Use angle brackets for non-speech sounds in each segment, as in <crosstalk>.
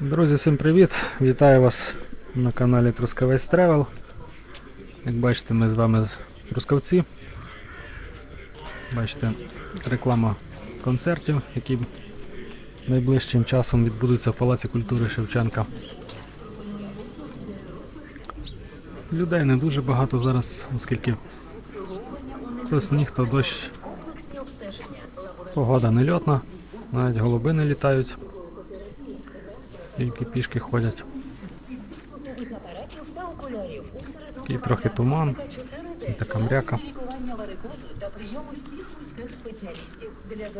Друзі, всім привіт! Вітаю вас на каналі Трускавець Тревел. Як бачите, ми з вами Трускавці. Бачите, реклама концертів, які найближчим часом відбудуться в Палаці культури Шевченка. Людей не дуже багато зараз, оскільки то сніг, то дощ, погода нельотна, навіть голуби не літають, тільки пішки ходять. Такий трохи туман, і така мряка.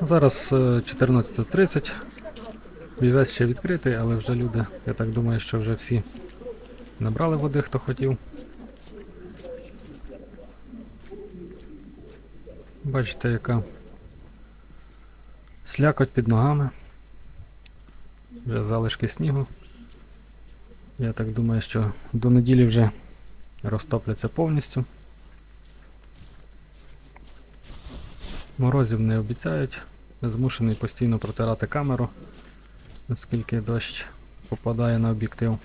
Зараз е, 14.30. знижка 20%. Вівець ще відкритий, але вже люди, я так думаю, що вже всі набрали води, хто хотів. Бачите, яка слякоть під ногами. Вже залишки снігу. Я так думаю, що до неділі вже розтопляться повністю. Морозів не обіцяють. Змушений постійно протирати камеру оскільки дощ попадає на об'єктив.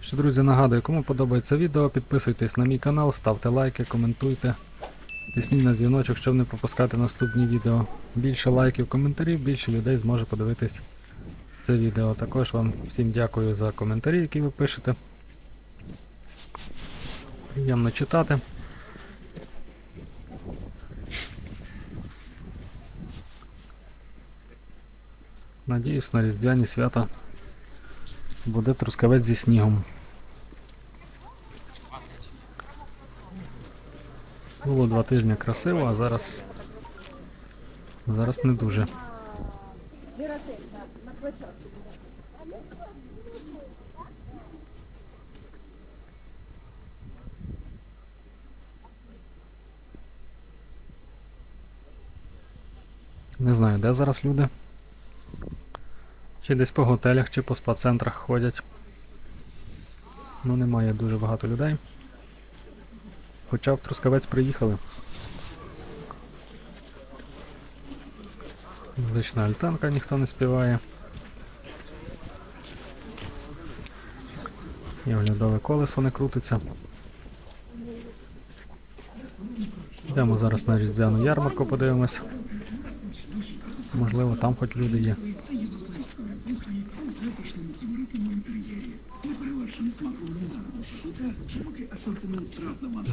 Що, друзі, нагадую, кому подобається відео, підписуйтесь на мій канал, ставте лайки, коментуйте, тисніть на дзвіночок, щоб не пропускати наступні відео. Більше лайків, коментарів, більше людей зможе подивитись це відео. Також вам всім дякую за коментарі, які ви пишете. Приємно читати. Надіюсь, на різдвяні свята буде трускавець зі снігом. Було два тижні красиво, а зараз. Зараз не дуже. Не знаю, де зараз люди. Чи десь по готелях, чи по спа-центрах ходять. Ну, немає дуже багато людей. Хоча в Трускавець приїхали. Музична альтанка ніхто не співає. І оглядове колесо не крутиться. Йдемо зараз на різдвяну ярмарку, подивимось. Можливо, там хоч люди є.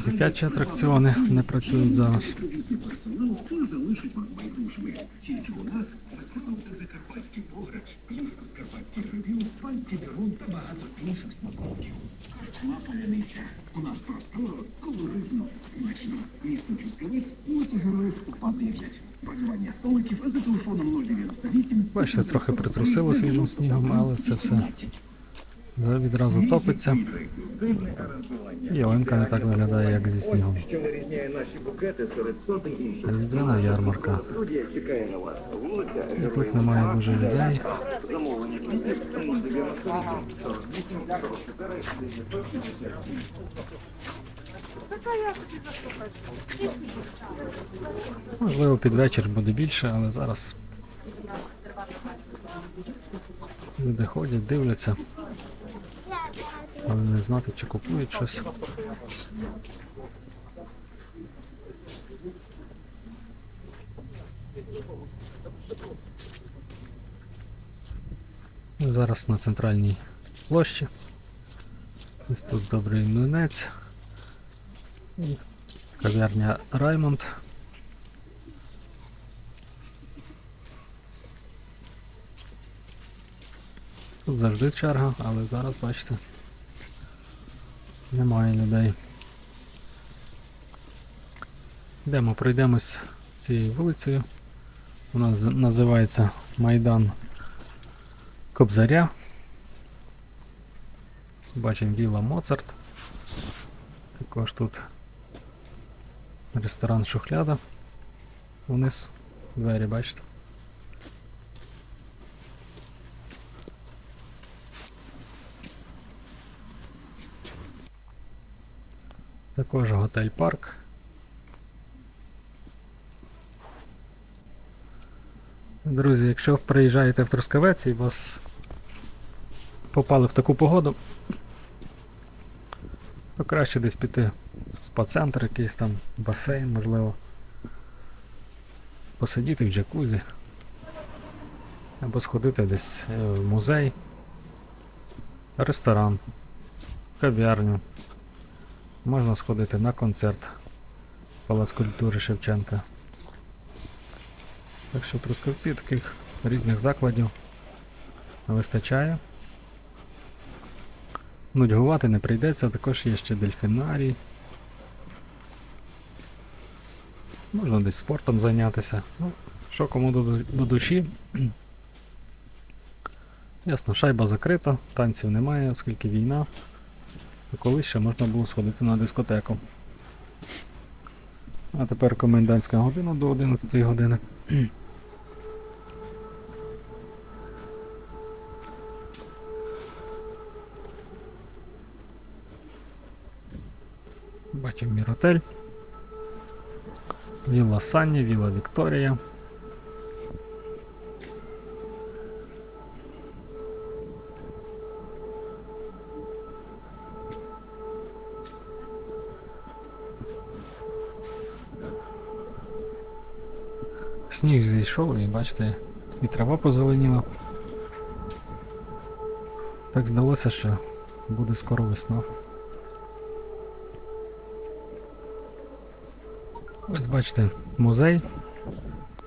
Дитячі атракціони не працюють зараз. персонал не залишить вас байдужими. Тільки у нас розпробуйте закарпатський пограч, юшку з карпатських грибів, панський дерун та багато інших смаколиків. Харчова паляниця. У нас просторо, колоритно, смачно. Місто Трускавець, вулиця Героїв УПА 9. Бронювання столиків за телефоном 098. Бачите, трохи притрусило свіжим снігом, але це все відразу топиться. І ялинка не так виглядає, як зі снігом. Що вирізняє наші букети серед сотень інших. Різдвяна ярмарка. Студія чекає на вас. Вулиця І тут немає дуже людей. Замовлення квітів 098 48 44 Можливо, під вечір буде більше, але зараз люди ходять, дивляться. Але не знати, чи купують щось. Зараз на центральній площі. Ось тут добрий млинець. Кав'ярня Раймонд. Тут завжди черга, але зараз, бачите, немає людей. Йдемо, пройдемось цією вулицею. Вона називається Майдан Кобзаря. Бачимо Віла Моцарт. Також тут ресторан Шухляда. Вниз двері, бачите. Також готель парк. Друзі, якщо приїжджаєте в Трускавець і вас попали в таку погоду, то краще десь піти в спа-центр якийсь там, басейн, можливо. Посидіти в джакузі. Або сходити десь е, в музей, ресторан, кав'ярню. Можна сходити на концерт Палац культури Шевченка. Так що в Трускавці таких різних закладів вистачає. Нудьгувати не прийдеться, також є ще дельфінарій. Можна десь спортом зайнятися. Ну, що кому до, до душі. <clears throat> Ясно, шайба закрита, танців немає, оскільки війна. То колись ще можна було сходити на дискотеку. А тепер комендантська година до 11 години. Бачимо Міротель. Вілла Санні, Вілла Вікторія. Сніг зійшов і бачите, і трава позеленіла. Так здалося, що буде скоро весна. Ось бачите, музей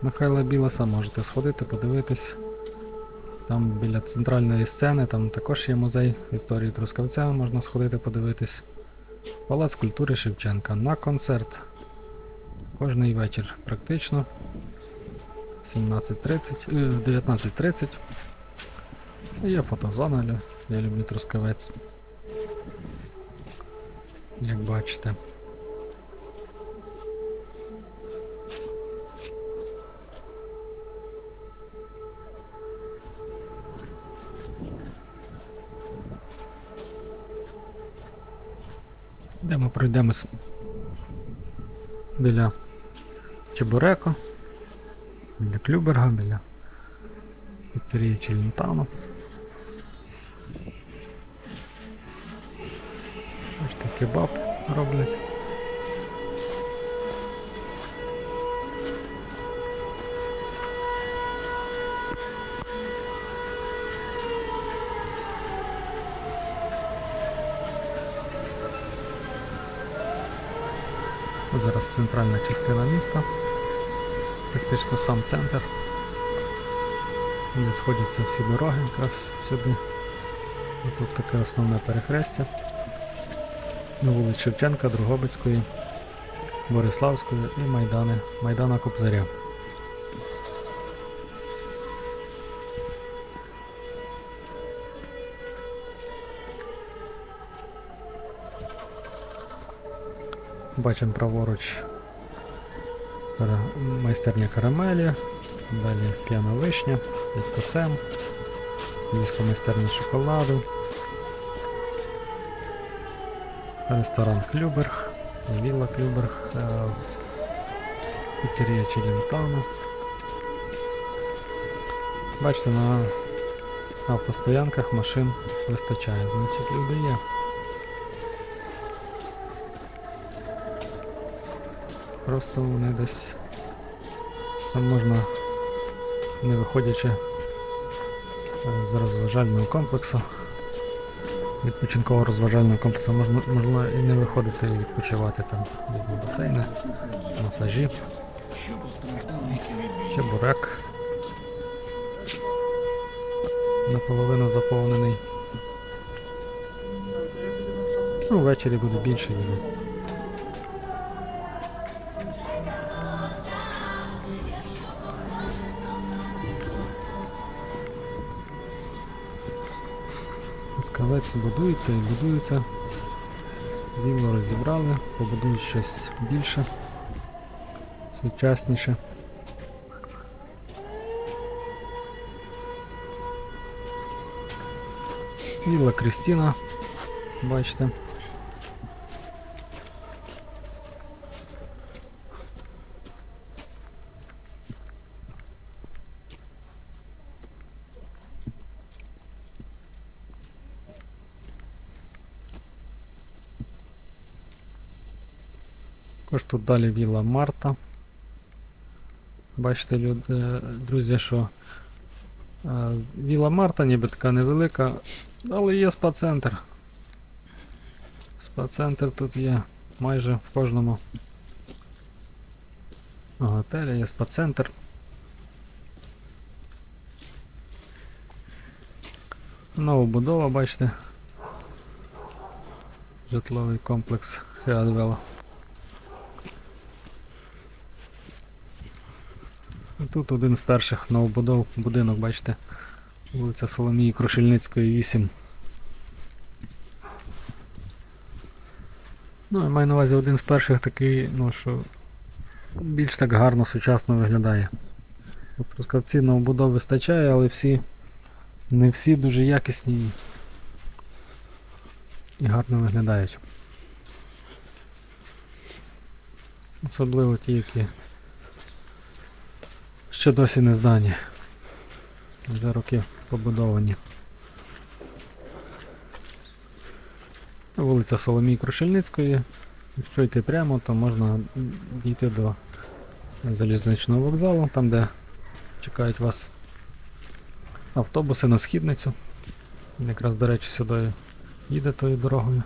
Михайла Білоса, можете сходити, подивитись. Там біля центральної сцени, там також є музей історії Трускавця, можна сходити подивитись. Палац культури Шевченка на концерт. Кожний вечір практично. 17.30, е, 19.30. Є фотозона, я люблю Трускавець. Як бачите. Де ми пройдемось біля Чебурека, біля Клюберга, біля піцерії Челентано. Бачите, кебаб роблять. Зараз центральна частина міста, практично сам центр, де сходяться всі дороги якраз сюди. І тут таке основне перехрестя. На вулиці Шевченка, Другобицької, Бориславської і Майдани, Майдана Кобзаря. Бачимо праворуч майстерня карамелі, далі п'яна вишня, дядько Сем, міська майстерня шоколаду, ресторан Клюберг, Вілла Клюберг, е, піцерія Челентано. Бачите, на автостоянках машин вистачає, значить люди є. Просто вони десь там можна, не виходячи е, з розважального комплексу, відпочинкового розважального комплексу, можна, можна і не виходити і відпочивати там різні басейни, масажі, чебурек. Наполовину заповнений. Ну, ввечері буде більше їде. Скавець будується і будується. Вілло розібрали, побудують щось більше, сучасніше. Вілла Крістіна, бачите. Також тут далі Вілла Марта. Бачите, люд, е, друзі, що е, Вілла Марта ніби така невелика, але є спа-центр. Спа-центр тут є майже в кожному готелі є спа-центр. Новобудова, бачите. Житловий комплекс Хеадвелла. Тут один з перших новобудов будинок, бачите, вулиця Соломії Крушельницької 8. Ну, я маю на увазі один з перших такий, ну що більш так гарно сучасно виглядає. От Трускавці новобудов вистачає, але всі не всі дуже якісні і гарно виглядають. Особливо ті, які ще досі не здані. За роки побудовані. Вулиця Соломії Крушельницької. Якщо йти прямо, то можна дійти до залізничного вокзалу, там де чекають вас автобуси на східницю. Якраз, до речі, сюди їде тою дорогою.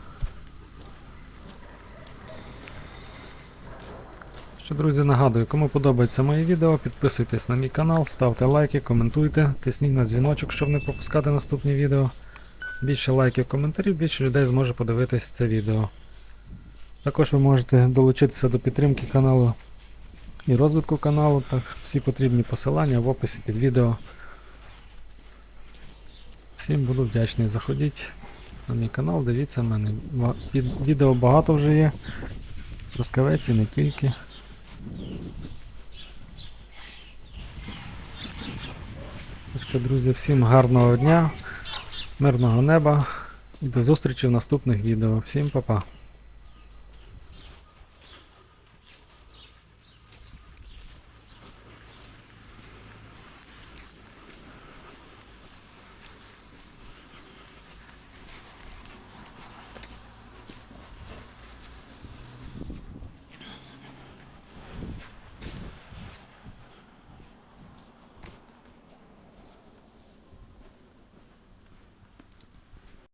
Що, друзі, нагадую, кому подобається моє відео, підписуйтесь на мій канал, ставте лайки, коментуйте, тисніть на дзвіночок, щоб не пропускати наступні відео. Більше лайків, коментарів, більше людей зможе подивитись це відео. Також ви можете долучитися до підтримки каналу і розвитку каналу, так всі потрібні посилання в описі під відео. Всім буду вдячний. Заходіть на мій канал, дивіться мене. Відео багато вже є. Трускавець і не тільки. Так що, друзі, всім гарного дня, мирного неба і до зустрічі в наступних відео. Всім па-па.